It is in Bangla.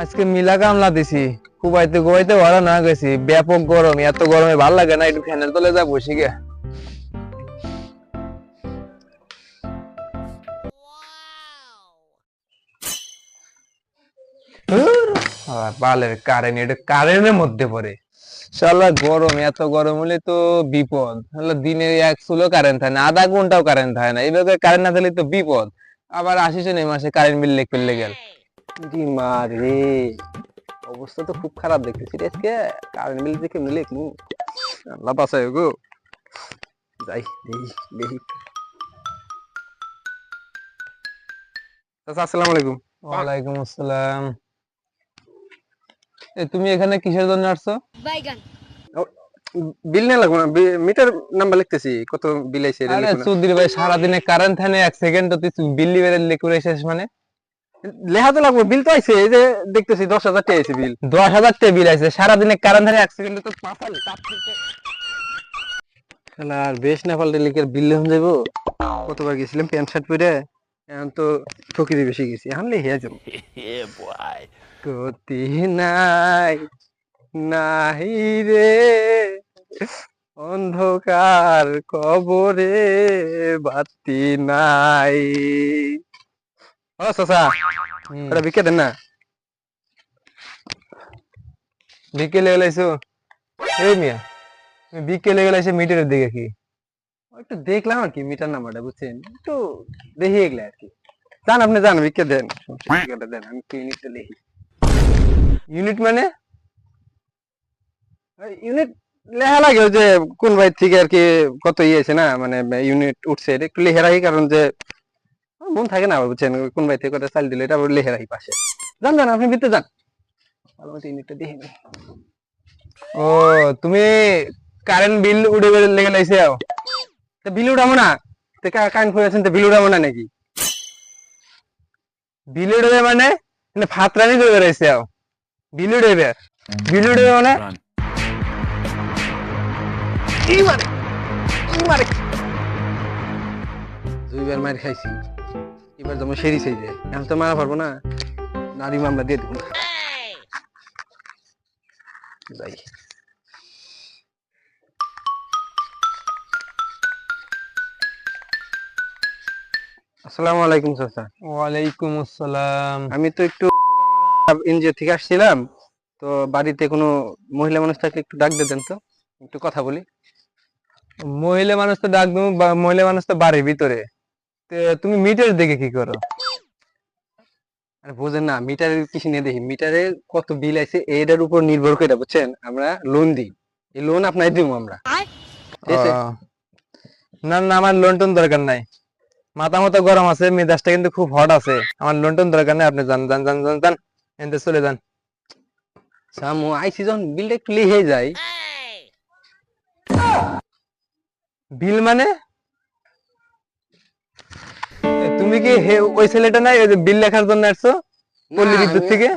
আজকে মিলা কামলা দিছি। কুবাইতে কুবাইতে ভালো না গেছি। ব্যাপক গরম, এত গরমে ভালো লাগে না, একটু ফ্যানের তলে যা বসি গে। বালের কারেন্ট এটা কারেন্টের মধ্যে পড়ে। শালা, গরম, এত গরম হলে তো বিপদ। শালা, দিনে এক চুলো কারেন্ট থাকে না, আধা ঘন্টাও কারেন্ট থাকে না। এইভাবে কারেন্ট না থাকলে তো বিপদ। আবার আসিস এই মাসে কারেন্ট বিল লেখ ফেললে গেল। রে অবস্থা তো খুব খারাপ দেখতেছি আজকে। কারেন্ট বিল দেখে মিলে একটু আল্লাহ বাঁচায় গো। যাই দেখি দেখি আসসালামু আলাইকুম। ওয়ালাইকুম আসসালাম। এ তুমি এখানে কিসের জন্য আসছো? বাইগান। বিল না লাগবে না মিটার নাম্বার লিখতেছি কত বিল আইছে আরে। চৌধুরী ভাই সারাদিনে কারেন্ট থানে এক সেকেন্ড তো তুই বিল্লি বেড়ে লিখে শেষ মানে। লেখা তো লাগবে বিল তো আইছে এই যে দেখতেছি দশ হাজার টাকা আইছে বিল দশ হাজার টাকা বিল আছে সারাদিনে কারেন্ট থাকে এক সেকেন্ডে তো মাথাল চাপ দিতে। শালা আর বেশ না পাল্টে লিখে বিল লেখন যাইবো। কতবার গেছিলাম প্যান্ট শার্ট পরে এখন তো ঠকিতে বেশি গেছি এখন লিখিয়া যাব গতি নাই নাহি রে অন্ধকার কবরে বাতি নাই। ও চাচা হুম। এটা বিকে দেন না বিকেলে গেলাইছো এই মিয়া তুমি বিকেলে গেলাইছো মিটারের দিকে কি ও একটু দেখলাম আর কি মিটার নাম্বারটা বুঝছেন একটু দেখি এগুলা আর কি জান আপনি জান বিকে দেন বিকেলটা দেন আমি ক্লিনিকটা লিখি ইউনিট মানে ইউনিট লেখা লাগে ওই যে কোন ভাই থেকে আর কি কত ইয়েছে না মানে ইউনিট উঠছে এটা একটু লিখে রাখি কারণ যে আমার মন থাকে না বুঝছেন কোন ভাই থেকে চাল দিলে এটা লিখে রাখি পাশে। যান যান আপনি ভিতরে যান। ইউনিটটা দেখে। ও তুমি কারেন্ট বিল উড়ে লেগে লাইছে তা বিল উঠাবো না? তো কান করে আছেন তো বিল উঠাবো না নাকি? বিল উড়বে মানে? মানে ফাতরানি করে বেড়াইছে বিল উড়বে বিল উড়বে মানে? দুইবার মার খাইছি। এবার যেমন সেরি সেই যায়। এখন তো মারা পারব না। নারী মামলা দিয়ে দেবো যাই। আসসালামু আলাইকুম চাচা। ওয়ালাইকুম আসসালাম। আমি তো একটু এনজিও থেকে আসছিলাম। তো বাড়িতে কোনো মহিলা মানুষ থাকলে একটু ডাক দেন তো। একটু কথা বলি। মহিলা মানুষ তো ডাক দেবো বা- মহিলা মানুষ তো বাড়ির ভিতরে। তুমি মিটার দেখে কি করো? আরে বোঝেন না মিটারের কিছু নিয়ে দেখি। মিটারে কত বিল আছে এটার উপর নির্ভর করে বুঝছেন? আমরা লোন দিই। এই লোন আপনার দিব আমরা। না না আমার লোন টোন দরকার নাই। মাথা মতো গরম আছে মেজাজটা কিন্তু খুব হট আছে। আমার লোন টোন দরকার নাই আপনি যান যান যান যান যান এনতে চলে যান। সামু আইসি যখন বিলটা একটু লিখে যায়। বিল মানে? তুমি কি হে- ওই ছেলেটা নাই ওই যে বিল লেখার জন্য আসছো? পল্লী বিদ্যুৎ থেকে?